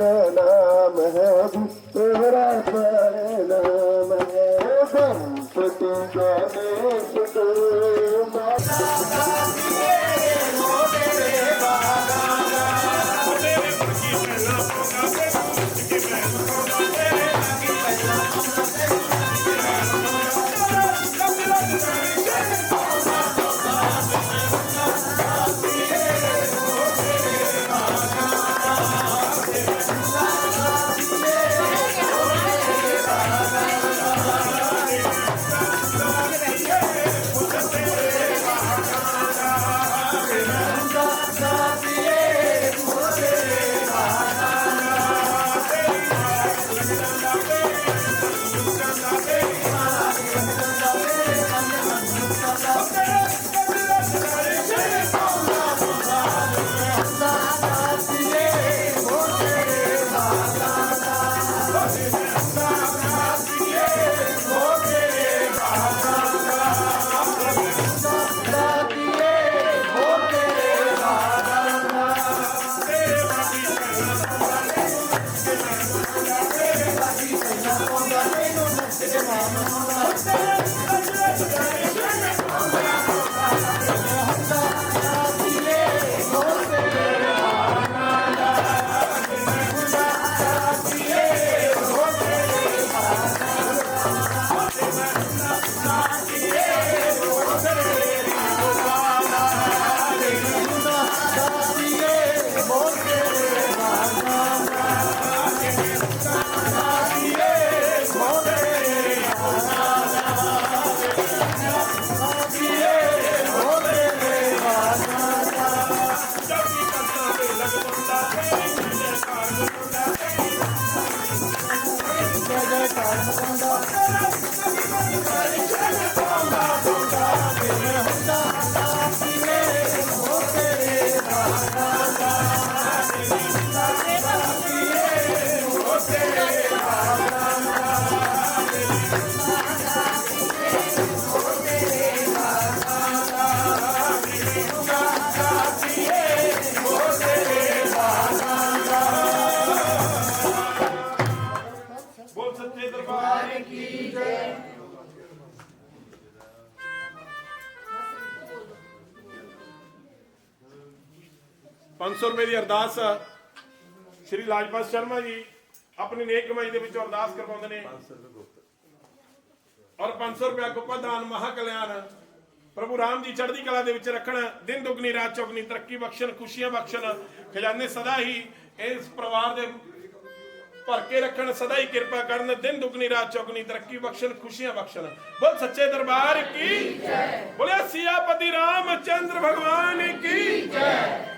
ਨਾਮ ਹੈ ਜੀ ਤੇਰਾ ਨਾਮ ਹੈ ਗਣਪਤੀ ਗਣੇਸ਼ ਗੁਰੂ Yes. 500 ਰੁਪਏ ਦੀ ਅਰਦਾਸ ਸ਼੍ਰੀ ਲਾਜਪਤ ਸ਼ਰਮਾ ਜੀ ਆਪਣੀ ਨੇਕ ਕਮਾਈ ਦੇ ਵਿੱਚੋਂ ਅਰਦਾਸ ਕਰਵਾਉਂਦੇ ਨੇ। ਔਰ 500 ਰੁਪਏ ਗੁਪਾ ਦਾਨ ਮਹਾ ਕਲਿਆਣ ਪ੍ਰਭੂ ਰਾਮ ਜੀ ਚੜ੍ਹਦੀ ਕਲਾ ਦੇ ਵਿੱਚ ਰੱਖਣ ਦਿਨ ਦੁਗਣੀ ਰਾਤ ਚੌਗਣੀ ਤਰੱਕੀ ਬਖਸ਼ਣ ਖੁਸ਼ੀਆਂ ਬਖਸ਼ਣ ਖਜ਼ਾਨੇ ਸਦਾ ਹੀ ਇਸ ਪਰਿਵਾਰ ਦੇ ਭਰ ਕੇ ਰੱਖਣ ਸਦਾ ਹੀ ਕਿਰਪਾ ਕਰਨ ਦਿਨ ਦੁਗਣੀ ਰਾਤ ਚੌਗਣੀ ਤਰੱਕੀ ਬਖਸ਼ਣ ਖੁਸ਼ੀਆਂ ਬਖਸ਼ਣ। ਬੋਲ ਸੱਚੇ ਦਰਬਾਰ ਕੀ ਜੈ? ਬੋਲੇ ਸਿਆਪਤੀ ਰਾਮਚੰਦਰ ਭਗਵਾਨ ਕੀ ਜੈ?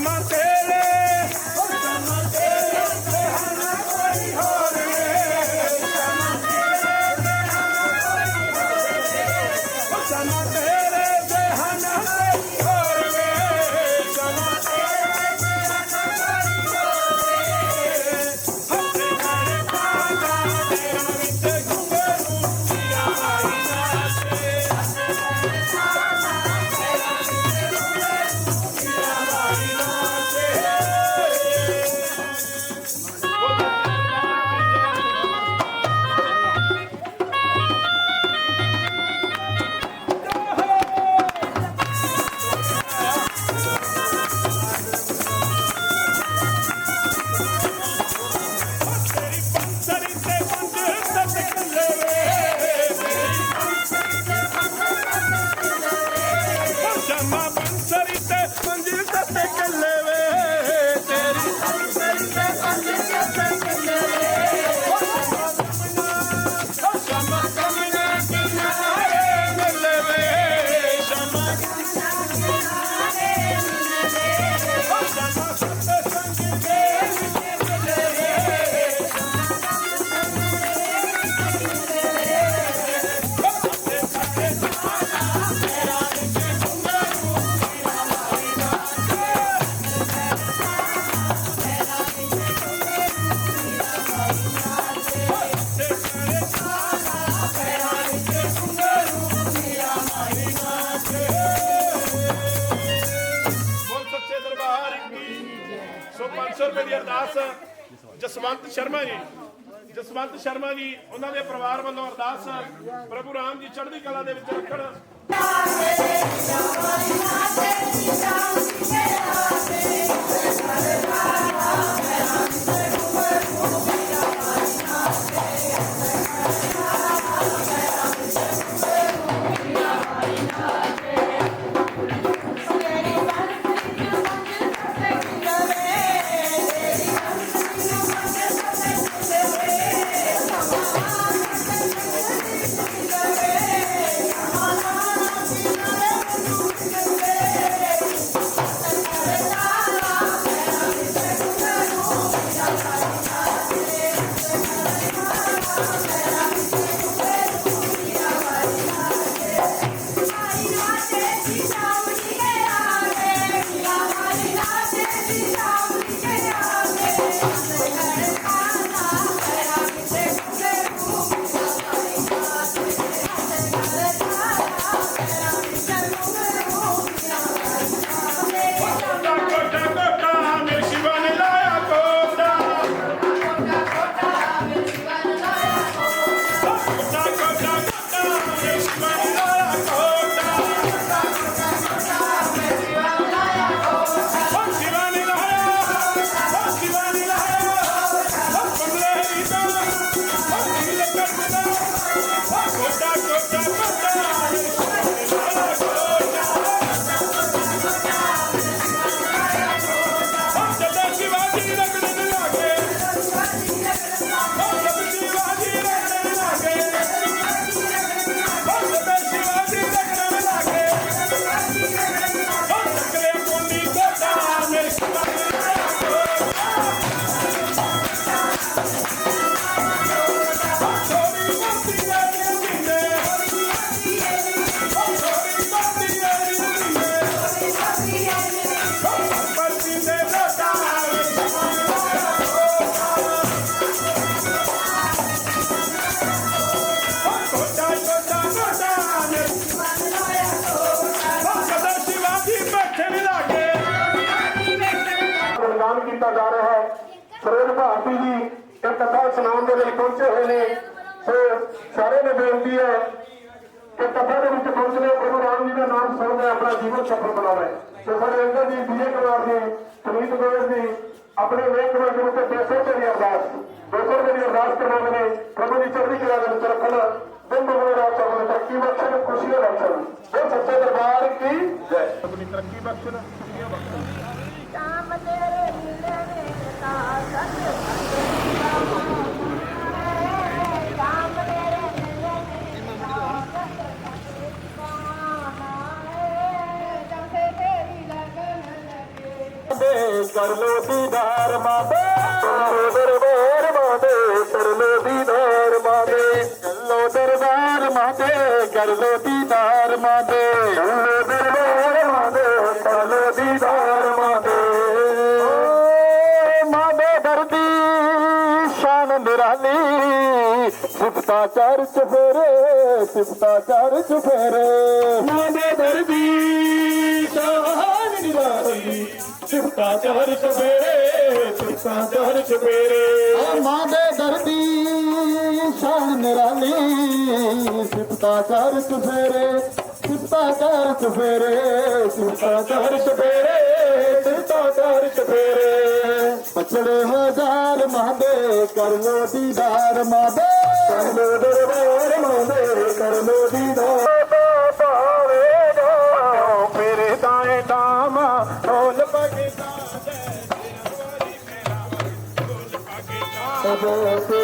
amante 500 ਰੁਪਏ ਦੀ ਅਰਦਾਸ, ਜਸਵੰਤ ਸ਼ਰਮਾ ਜੀ। ਜਸਵੰਤ ਸ਼ਰਮਾ ਜੀ, ਉਹਨਾਂ ਦੇ ਪਰਿਵਾਰ ਵੱਲੋਂ ਅਰਦਾਸ, ਪ੍ਰਭੂ ਰਾਮ ਜੀ ਚੜ੍ਹਦੀ ਕਲਾ ਦੇ ਵਿੱਚ ਰੱਖਣ। Yeah. ਕੀਤਾ ਜਾ ਰਿਹਾ ਹੈ। ਸਰੋਜ ਭਾਰਤੀ ਜੀ ਇਹ ਕਥਾ ਸੁਣਾਉਣ ਦੇ ਲਈ ਪਹੁੰਚੇ ਹੋਏ ਨੇ। ਸੋ ਸਾਰੇ ਨੂੰ ਬੇਨਤੀ ਹੈ ਕਿ ਕਥਾ ਦੇ ਵਿੱਚ ਪਹੁੰਚਣੇ ਪ੍ਰਭੂ ਰਾਮ ਜੀ ਦਾ ਨਾਮ ਸੁਣ ਕੇ ਆਪਣਾ ਜੀਵਨ ਸਫਲ ਬਣਾਵੇ। ਸੋ ਸਾਡੇ ਅੰਦਰ ਜੀ ਵਿਜੇ ਕੁਮਾਰ ਜੀ ਸੁਨੀਤ ਗੋਇਲ ਜੀ, ਆਪਣੇ ਵੇਖ ਕਮਾ ਦੇ ਉੱਤੇ 200 ਰੁਪਏ ਅਰਦਾਸ 200 ਰੁਪਏ ਅਰਦਾਸ ਕਰਵਾਉਂਦੇ ਨੇ ਪ੍ਰਭੂ ਦੀ ਚੜ੍ਹਦੀ ਕਲਾ ਦੇ ਵਿੱਚ ਰੱਖਣ ਦਿਨ ਦੁਗਣੇ ਤਰੱਕੀ ਬਖਸ਼ਣ ਖੁਸ਼ੀਆਂ ਬਖਸ਼ਣ। ਇਹ ਸੱਚੇ ਦਰਬਾਰ ਕੀ ਜੈ। ਆਪਣੀ ਤਰੱਕੀ ਬਖਸ਼ਣ। ਕਰ ਲੋ ਦੀਦਾਰ ਮਾਦੇ। ਦਰਬਾਰ ਮਾਦੇ ਕਰ ਲੋ ਦੀਦਾਰ ਮਾਦੇ। ਚੱਲੋ ਦਰਬਾਰ ਮਾਦੇ ਕਰ ਲੋ ਦੀਦਾਰ ਮਾਦੇ। ਚੱਲੋ ਦਰਬਾਰ ਮਾਦੇ ਕਰ ਲੋ ਦੀਦਾਰ ਮਾਦੇ। ਓ ਮਾਦੇ ਦਰਦੀ, ਸ਼ਾਨ ਨਿਰਾਲੀ। ਸਿਫਤਾ ਕਰ ਚਫੇਰੇ ਸਿਫਤਾ ਕਰ ਚਫੇਰੇ ਮਾਦੇ ਦਰਦੀ, ਸ਼ਾਨ ਨਿਰਾਲੀ। ਸਿਫਤਾ ਕਰ ਚਫੇਰੇ ਸਿਫਤਾ ਕਰ ਚਫੇਰੇ ਮਾਂ ਦੇ ਦਰਦੀ ਸ਼ਾਨ ਨਿਰਾਲੀ ਸਿਫਤਾ ਕਰ ਚਫੇਰੇ ਸਿਫਤਾ ਕਰ ਚਫੇਰੇ ਸਿਫਤਾ ਕਰ ਚਫੇਰੇ ਸਿਫਤਾ ਕਰ ਚਫੇਰੇ ਪਛੜੇ ਹਜ਼ਾਰ ਮਾਦੇ ਕਰ ਲੋ ਦੀਦਾਰ ਮਾਦੇ ਕਰ ਲੋ Thank.